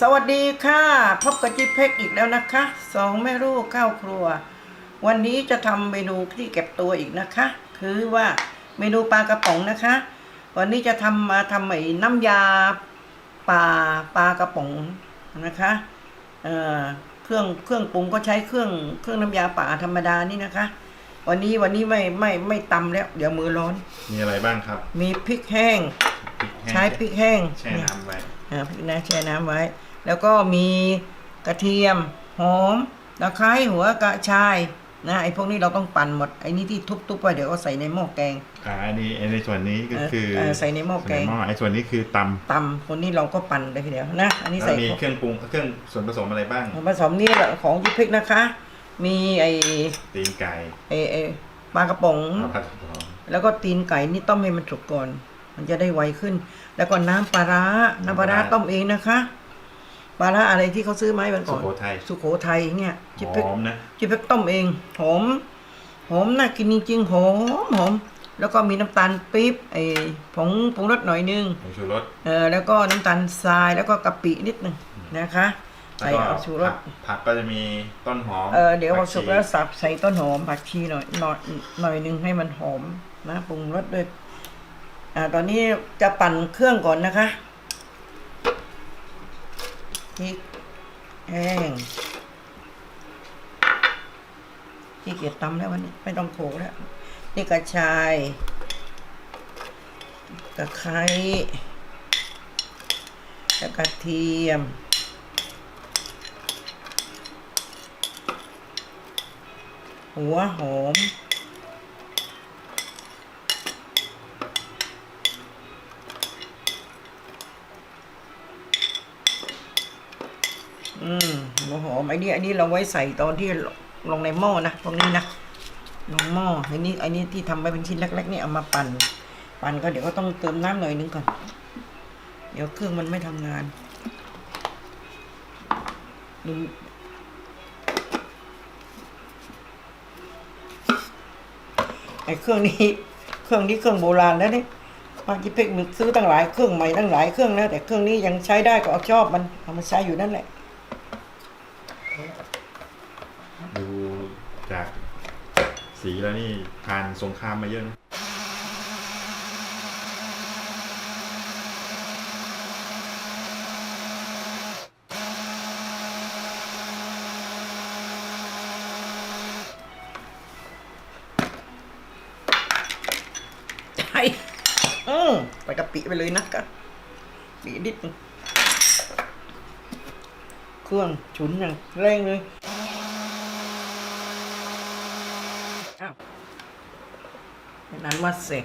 สวัสดีค่ะ พบกับจิ๊บเพ็กอีกแล้วนะคะสองแม่ลูกเข้าครัว วันนี้จะทำเมนูที่เก็บตัวอีกนะคะ คือว่าเมนูปลากระป๋องนะคะ วันนี้จะทำมาทำไอ้น้ำยาปลาปลากระป๋องนะคะเเครื่องเครื่องปรุงก็ใช้เครื่องเครื่องน้ำยาป่าธรรมดานี่นะคะ วันนี้วันนี้ไม่ไม่ไม่ตำแล้ว เดี๋ยวมือร้อน มีอะไรบ้างครับมีพริกแห้งพริกแห้ง ใช้พริกแห้งแช่น้ำไว้อ่าพริกนะแช่น้ำไว้ แล้วก็มีกระเทียมหอมตะไคร้หัวกระชายนะไอ้พวกนี้เราต้องปั่นหมดไอ้นี่ที่ทุบๆไปเดี๋ยวก็ใส่ในหม้อแกงอ่าอันนี้อันในส่วนนี้ก็คือเออใส่ในหม้อแกงใส่ในหม้อไอ้ส่วนนี้คือตำตำคนนี้เราก็ปั่นเลยทีเดียวนะ อันนี้แล้วใส่มีเครื่องปรุงเครื่องส่วนผสมอะไรบ้างของผสมนี่แหละของยุพริกนะคะ มีไอ้ตีนไก่ไอ้ไอ้ปลากระป๋องมะพร้าวทองแล้วก็ตีนไก่นี่ต้มให้มันสุกก่อน มันจะได้ไวขึ้น แล้วก็น้ำปลาร้า น้ำปลาร้าต้มเองนะคะ ปลาร้าอะไรที่เขาซื้อมาให้มันสุก่อน โขทัยสุโขทัยเนี่ยจิบหเพ็กอมนะจิบเพ็กต้มเอง หอม หอมน่ากินจริงๆ หอมหอม แล้วก็มีน้ำตาลปี๊บไอ้ผงผงรสหน่อยนึง ผงชูรส เออแล้วก็น้ำตาลทรายแล้วก็กะปินิดนึงนะคะ แล้วใส่ก็เอาชูรผัสกผักก็จะมีต้นหอมเออเดี๋ยวพอสุกผัชีแล้วสับใส่ต้นหอมผักชีหน่อยหน่อยหน่อยนึงให้มันหอมนะปรุงรสด้วยอ่าตอนนี้จะปั่นเครื่องก่อนนะคะพริกแห้งที่เกียจตำแล้ววันนี้ไม่ต้องโขลกแล้วนี่กระชายตะไคร้แล้วกระเทียม หัวหอม อืมหัวหอมไอ้นี่ไอ้นี่เราไว้ใส่ตอนที่ลงในหม้อนะตรงนี้นะลงหม้อไอ้นี่ไอ้นี่ที่ทำไว้เป็นชิ้นเล็กๆนี่เอามาปั่น ปั่นก็เดี๋ยวก็ต้องเติมน้ำหน่อยนึงก่อน เดี๋ยวเครื่องมันไม่ทำงาน ไอ้เครื่องนี้ เครื่องนี้เครื่องโบราณแล้วนี่บาจิเพ็กมึงซื้อตั้งหลายเครื่องใหม่ตั้งหลายเครื่องแล้วแต่เครื่องนี้ยังใช้ได้ก็เอาชอบมันเอามาใช้อยู่นั่นแหละ ดูจากสีแล้วนี่ผ่านสงครามมาเยอะนะ ใช่อืม ใส่กะปิไปเลยนะคะปินิดนึงเครื่องฉุนอย่างแรงเลยอ้าวนั้นว่าเสร็จ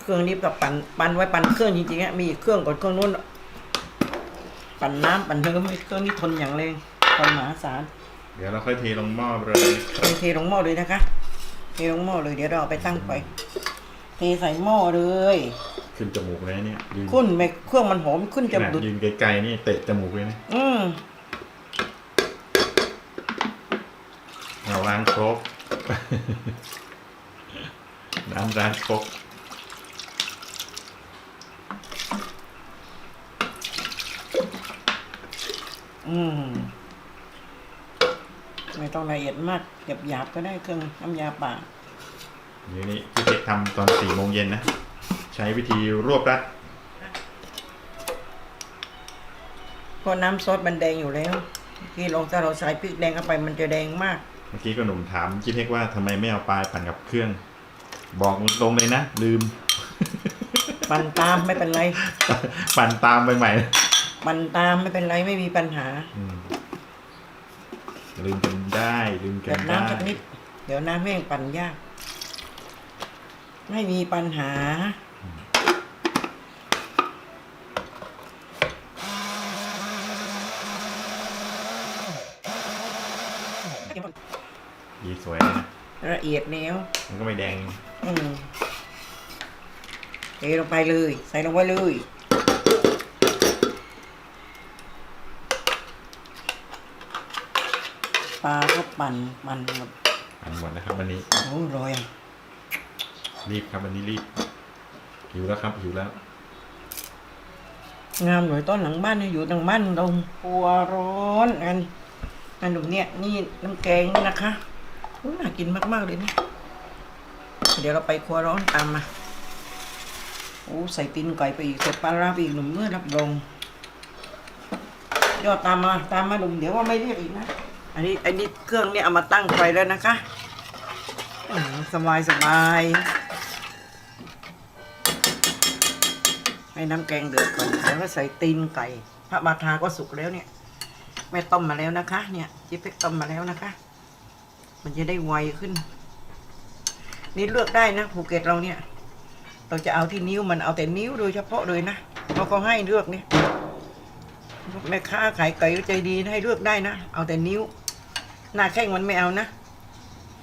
เครื่องนี้แบบปั่นปั่นไว้ปั่นเครื่องจริงๆอะมีอีกเครื่องก่อนเครื่องนู้น ปั่นน้ำปั่นเนื้อไม่เครื่องนี้ทนอย่างแรงทนมหาศาลเดี๋ยวเราค่อยเทลงหม้อเลยเทลงหม้อเลยนะคะเทลงหม้อเลยเดี๋ยวเราเอาไปตั้งไฟ เทใส่หม้อเลยขึ้นจมูกเลยเนี่ยยืนขึ้นไม่เครื่องมันหอมขึ้นขจะนาดดุดยืนไกลๆนี่เตะจมูกเลยนะอืมเราล้างครก น้ำร้านครกอืมไม่ต้องละเอียดมากหยาบหยาบๆก็ได้เครื่องน้ำยาป่า เดี๋ยวนี้พี่เด็กทำตอนสี่โมงเย็นนะ ใช้วิธีรวบรัดเพราะน้ำซอสมันแดงอยู่แล้วที่ลองถ้าเราใส่พริกแดงเข้าไปมันจะแดงมาก เมื่อกี้ก็หนุ่มถามจิ๊บเพ็กว่าทำไมไม่เอาปลายปั่นกับเครื่อง บอกตรงๆเลยนะ ลืม ปั่นตามไม่เป็นไร ปั่นตามไปใหม่ปั่นตามไม่เป็นไรไม่มีปัญหาอืมลืมกันได้ลืมกัเกินดได้ น้ำสักนิด เดี๋ยวน้ำแห้งปั่นยาก ไม่มีปัญหายีสวยนะ ละเอียดแล้วมันก็ไม่แดง อืมเทลงไปเลย ใส่ลงไปเลย ปลาก็ปั่นปั่นหมดอันหมดนะครับวันนี้ โอ้ยอร่อย รีบครับวันนี้รีบหิวแล้วครับหิวแล้ว งามหน่อยต้นหลังบ้านเนี่ยอยู่ทางบ้านตรงครัวร้อนอันอันหนุ่มเนี่ยนี่น้ำแกงนะคะน่ากินมากๆเลยนะเดี๋ยวเราไปครัวร้อนตามมาโอ้ใส่ตีนไก่ไปอีกใส่ปลาร้าไปอีกหนุ่มเมื่อรับรองยอดตามมาตามมาหนุ่มเดี๋ยวว่าไม่เรียกอีกนะ อันนี้อันนี้เครื่องเนี่ยเอามาตั้งไฟแล้วนะคะสบายสบาย ให้น้ำแกงเดือดก่อนแล้วก็ใส่ตีนไก่ พระบาทาก็สุกแล้วเนี่ยแม่ต้มมาแล้วนะคะ เนี่ยจิ๊บเพ็กต้มมาแล้วนะคะ มันจะได้ไวขึ้น นี่เลือกได้นะภูเก็ตเราเนี่ย เราจะเอาที่นิ้วมันเอาแต่นิ้วโดยเฉพาะเลยนะเราก็ให้เลือกเนี่ยแม่ค้าขายไก่ใจดีให้เลือกได้นะเอาแต่นิ้ว หน้าแข้งมันไม่เอานะ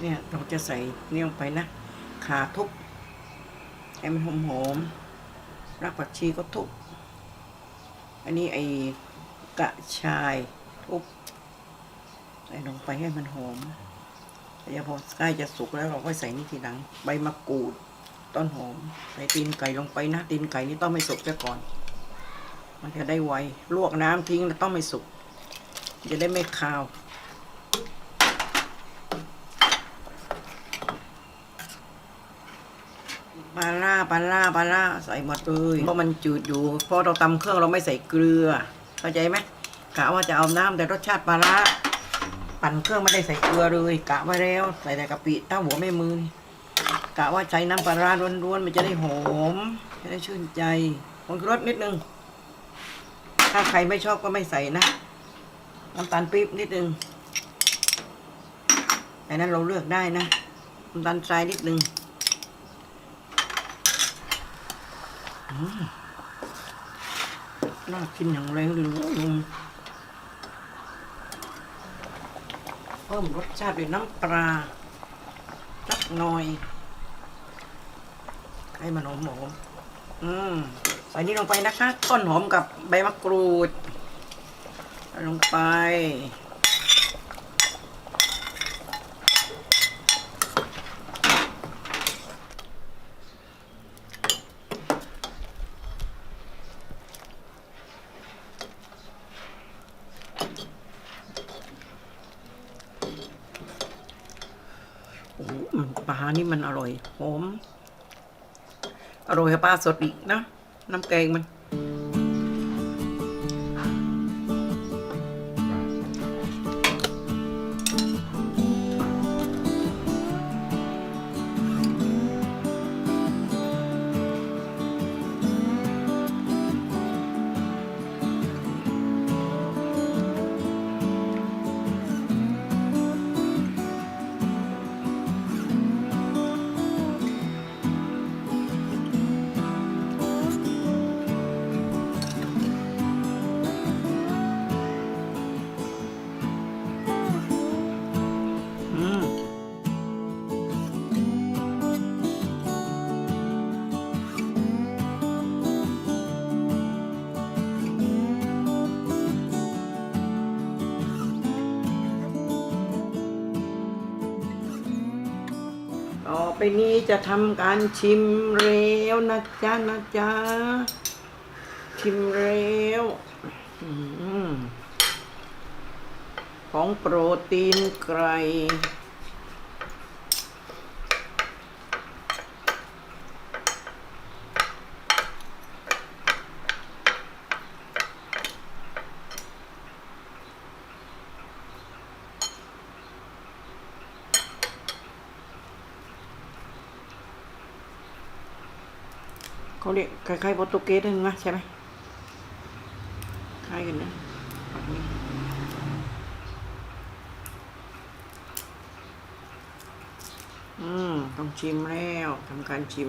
เนี่ยเราจะใส่เนี่ลงไปนะขาทุบให้มันหอมๆ รากผักชีก็ทุบ อันนี้ไอ้กระชายทุบใส่ลงไปให้มันหอมแต่พอใกล้จะสุกแล้วเราก็ใส่นี่ทีหลัง ใบมะกรูด ต้นหอม ใส่ตีนไก่ลงไปนะตีนไก่นี่ต้องไม่สุกซะก่อน มันจะได้ไวลวกน้ำทิ้งแล้วต้องไม่สุก จะได้ไม่คาว ปลาล่าปลาล่าปลาล่าใส่หมดเลยเพราะมันจืดอยู่เพราะเราตำเครื่องเราไม่ใส่เกลือเข้าใจไหมกะว่าจะเอาน้ำแต่รสชาติปลาล่าปั่นเครื่องไม่ได้ใส่เกลือเลยกะไว้แล้วใส่แต่กะปิเต้าหัวแม่มือกะว่าใช้น้ำปลาร้าล้วนๆมันจะได้หอมจะได้ชื่นใจผงรสนิดนึง ถ้าใครไม่ชอบก็ไม่ใส่นะน้ำตาลปี๊บนิดนึงแต่นั้นเราเลือกได้นะน้ำตาลทรายนิดนึง น่ากินอย่างแรงเลยลุงเพิ่มรสชาติด้วยน้ำปลาสักหน่อย ให้มันหอมหอมอืมใส่นี่ลงไปนะคะ ต้นหอมกับใบมะกรูดลงไป โอ้ปลานี่มันอร่อยหอม อร่อยกว่าปลาสดอีกนะ น้ำแกงมัน ไปนี้จะทำการชิมเร็วนะจ๊ะนะจ๊ะ ชิมเร็วอของโปรตีนไก่ เขาเรียกคล้ายๆโปรตุเกสนึงนะใช่ไหมคล้ายกันนะอืมต้องชิมแล้วทำการชิม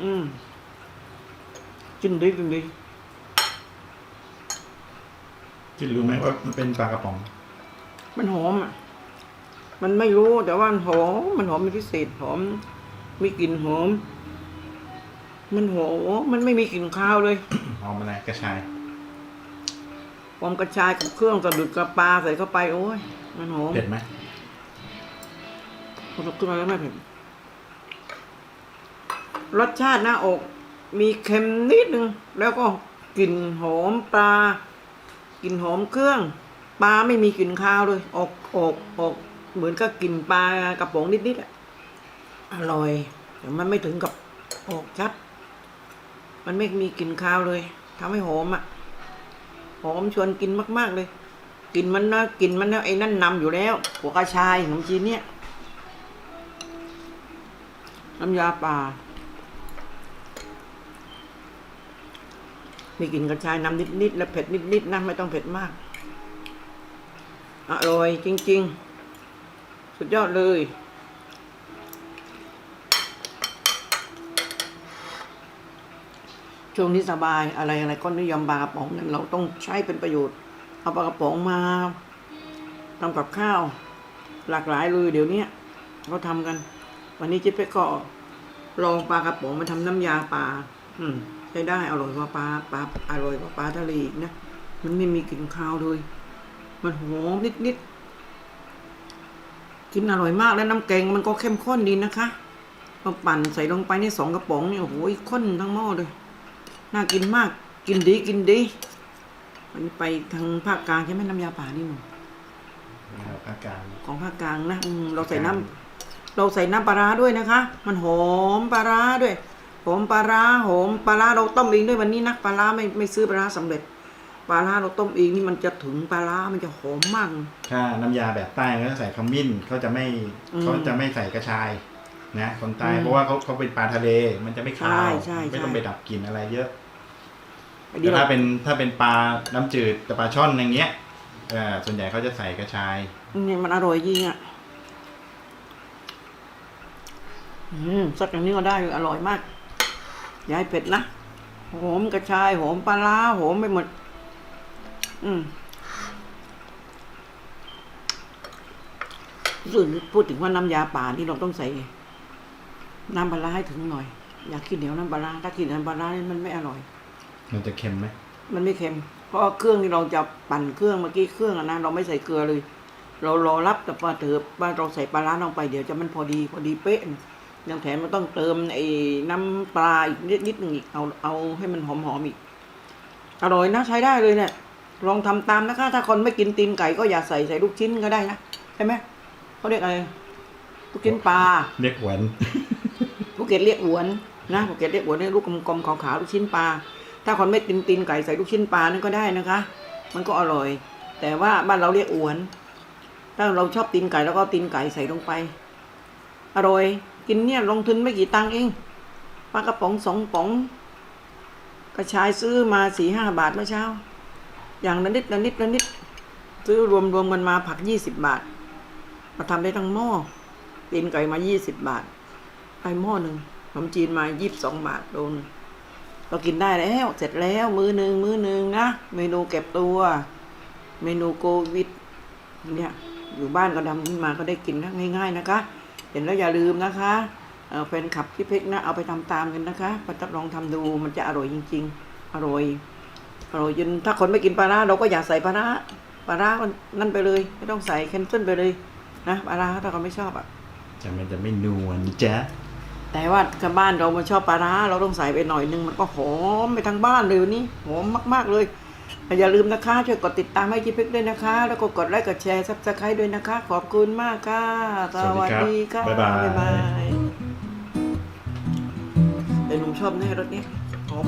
อืมกินดี กินดีจินรู้ไหมว่ามันเป็นปลากระป๋อง มันหอมอะ มันไม่รู้แต่ว่ามันหอม มันหอมเป็นพิเศษหอม มีกลิ่นหอม มันหอม มันไม่มีกลิ่นคาวเลย หอมอะไรกระชายหอมกระชายกับเครื่องสะดุดกระปลาใส่เข้าไปโอ้ย มันหอมเผ็ดไหมพอขึ้นมาแล้วไม่เผ็ดรสชาติหน้าอก มีเค็มนิดนึง แล้วก็กลิ่นหอมปลา กลิ่นหอมเครื่องปลาไม่มีกลิ่นคาวเลย ออกออกออกเหมือนกับกลิ่นปลากระป๋องนิดๆอะอร่อย แต่มันไม่ถึงกับออกชัด มันไม่มีกลิ่นคาวเลยทำให้หอมอะหอมชวนกินมาก ๆเลยกลิ่นมันนะกลิ่นมันนะไอ้นั่นนำอยู่แล้วหัวกระชายขนมจีนเนี่ยน้ำยาป่า มีกลิ่นกระชายน้ำนิดๆและเผ็ดนิดๆนะไม่ต้องเผ็ดมาก อร่อยจริง ๆ สุดยอดเลย ช่วงนี้สบายอะไรอะไรก็นิยมปลากระป๋องนั้นเราต้องใช้เป็นประโยชน์ เอาปลากระป๋องมาทำกับข้าว หลากหลายเลยเดี๋ยวนี้เขาทำกัน วันนี้เจ๊เป๊กก็ลองปลากระป๋องมาทำน้ำยาปลาอืม ใช้ได้อร่อยกว่าปลาปลาอร่อยกว่าปลาทะเลอีกนะมันไม่มีกลิ่นคาวเลย มันหอมนิดนิดๆกินอร่อยมากแล้วน้ำแกงมันก็เข้มข้นดีนะคะพอปั่นใส่ลงไปนี่สองกระป๋องนี่โอ้โหข้นทั้งหม้อเลยน่ากินมากกินดีกินดีวันนี้ไปทางภาคกลางใช่ไหมน้ำยาป่านี่หนูนะครับอาการของภาคกลางนะอืมเราใส่น้ำเราใส่น้ำปลาร้าด้วยนะคะ มันหอมปลาร้าด้วย หอมปลาร้าหอมปลาร้าเราต้มเองด้วยวันนี้นะปลาร้าไม่ไม่ซื้อปลาร้าสำเร็จปลาร้าเราต้มเองนี่มันจะถึงปลาร้ามันจะหอมมาก ถ้าน้ำยาแบบใต้ก็ใส่ขมิ้นเขาจะไม่อืมเขาจะไม่ใส่กระชายนะคนใต้อืมเพราะว่าเขาเขาเป็นปลาทะเล มันจะไม่คาวใช่ใช่ ไม่ต้องใช่ไปดับกลิ่นอะไรเยอะอันนี้แต่เราถ้าเป็นถ้าเป็นปลาน้ำจืดแต่ปลาช่อนอย่างเงี้ยเออส่วนใหญ่เขาจะใส่กระชายนี่มันอร่อยจริงอะอืมสักอย่างนี้ก็ได้อร่อยมาก อย่าให้เผ็ดนะหอมกระชายหอมปลาร้าหอมไปหมด อืมรู้สึกพูดถึงว่าน้ำยาป่านี่เราต้องใส่ น้ำปลาร้าให้ถึงหน่อย อยากกินเหนียวน้ำปลาร้าถ้ากินน้ำปลาร้านี่มันไม่อร่อย มันจะเค็มไหม มันไม่เค็ม เพราะว่าเครื่องที่เราจะปั่นเครื่องเมื่อกี้เครื่องอะนะเราไม่ใส่เกลือเลย เรารอรับแต่ว่าเถอะว่าเราใส่ปลาร้าลงไปเดี๋ยวจะมันพอดีพอดีเป๊ะ ยังแถมมันต้องเติมไอ้น้ำปลาอีกนิดนิดหนึ่งอีกเอาเอาให้มันหอมหอมๆอีก อร่อยนะใช้ได้เลยเนี่ยลองทำตามนะคะ ถ้าคนไม่กินตีนไก่ก็อย่าใส่ใส่ลูกชิ้นก็ได้นะใช่ไหมเขาเรียกอะไรลูกชิ้นปลาเรียกหวนภูเก็ตเรียกหวนนะภูเก็ตเรียกหวนเนี่ยลูกกลมๆขาวๆลูกชิ้นปลาถ้าคนไม่กินตีนไก่ใส่ลูกชิ้นปลานั่นก็ได้นะคะ มันก็อร่อย แต่ว่าบ้านเราเรียกอวน ถ้าเราชอบตีนไก่แล้วก็เอาตีนไก่ใส่ลงไป อร่อย กินเนี่ยลงทุนไม่กี่ตังค์เองปลากระป๋องสองป๋อง กระชายซื้อมาสี่ห้าบาทเมื่อเช้า อย่างละนิดละนิดละนิด ซื้อรวมรวมกันมาผักยี่สิบบาท มาทำได้ทั้งหม้อตีนไก่มายี่สิบบาทไปหม้อหนึ่งขนมจีนมายี่สิบสองบาทโดนเรากินได้แล้วเสร็จแล้วมือหนึ่งมือหนึ่งนะเมนูเก็บตัว เมนูโควิดเนี่ยอยู่บ้านก็ทำขึ้นมาก็ได้กินนะง่าย ๆ นะคะ เห็นแล้วอย่าลืมนะคะเอ่อแฟนคลับพี่เพชรนะเอาไปทำตามกันนะคะไปทดลองทำดูมันจะอร่อยจริง ๆ อร่อยอร่อยจนถ้าคนไม่กินปลาร้าเราก็อย่าใส่ปลาร้าปลาร้าก็นั่นไปเลยไม่ต้องใส่แคนเซิลไปเลยนะปลาร้าถ้าเขาไม่ชอบอะจะมันจะไม่นวลจ้ะแต่ว่าชาวบ้านเรามาชอบปลาร้าเราต้องใส่ไปหน่อยนึงมันก็หอมไปทั้งบ้านเลยวันนี้หอมมาก ๆเลยแต่ อย่าลืมนะคะ ช่วยกดติดตามให้จิ๊บเพ็กด้วยนะคะ แล้วก็กดไลค์กดแชร์ซับสไครต์ด้วยนะคะ ขอบคุณมากค่ะ สวัสดีค่ะบ๊ายบายบ๊ายบายแต่หนุ่มชอบแน่รถเนี้ยหอม